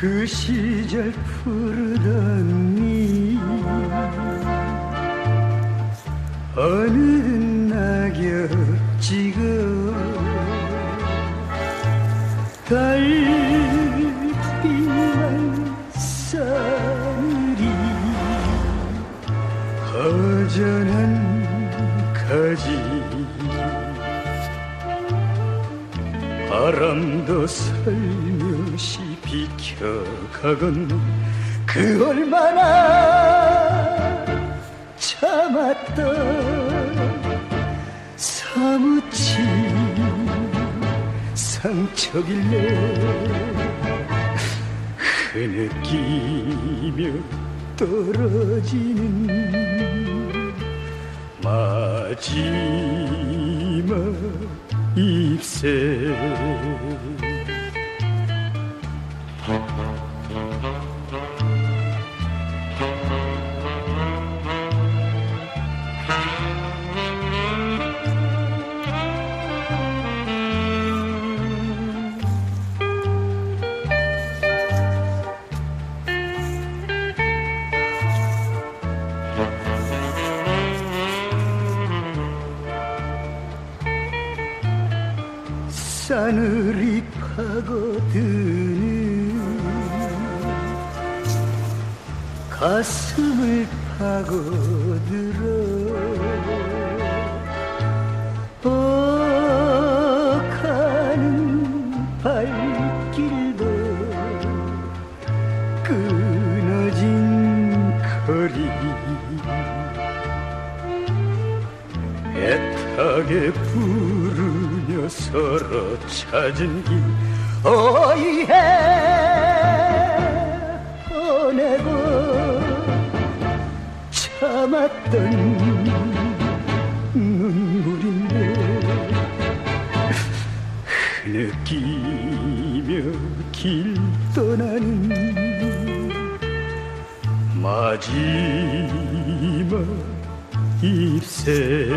그 시절 푸르던 니 어느 낙엽 지금 달빛만 싸늘이 허전한 가지. 바람도 살며시 비켜가건 그 얼마나 참았던 사무친 상처길래 흐느끼며 떨어지는 마지막 잎새 싸늘이 파고드는 가슴을 파고들어 가는 발길도 끊어진 거리. 애타게 부르며 서로 찾은 길. 어이해 보내고 참았던 눈물인데 흐느끼며 길 떠나는 마지막 잎새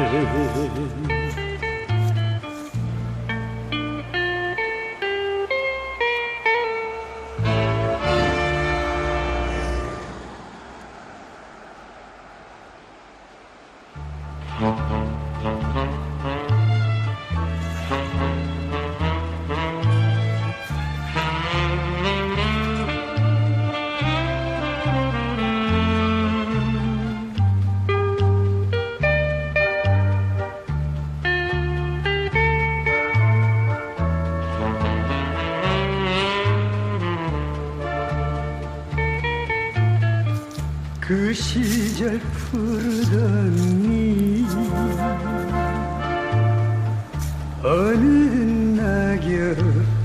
Mm-hmm. 그 시절 푸르던 니 어느 낙엽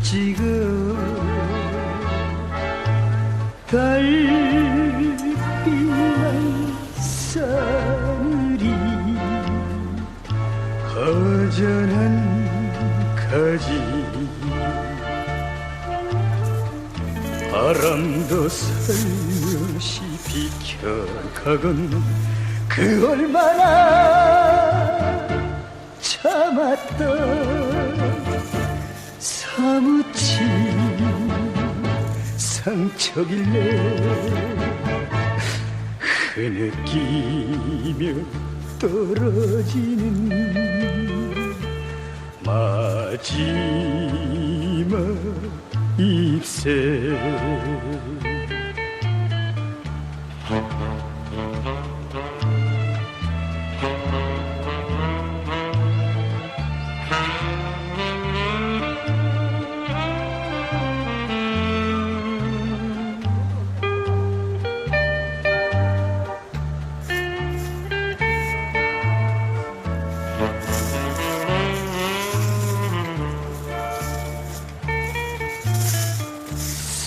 지금 바람도 살며시 비켜가건 그 얼마나 참았던 사무친 상처길래 흐느끼며 떨어지는 마지막 잎새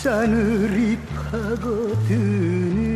산을 입하고 드는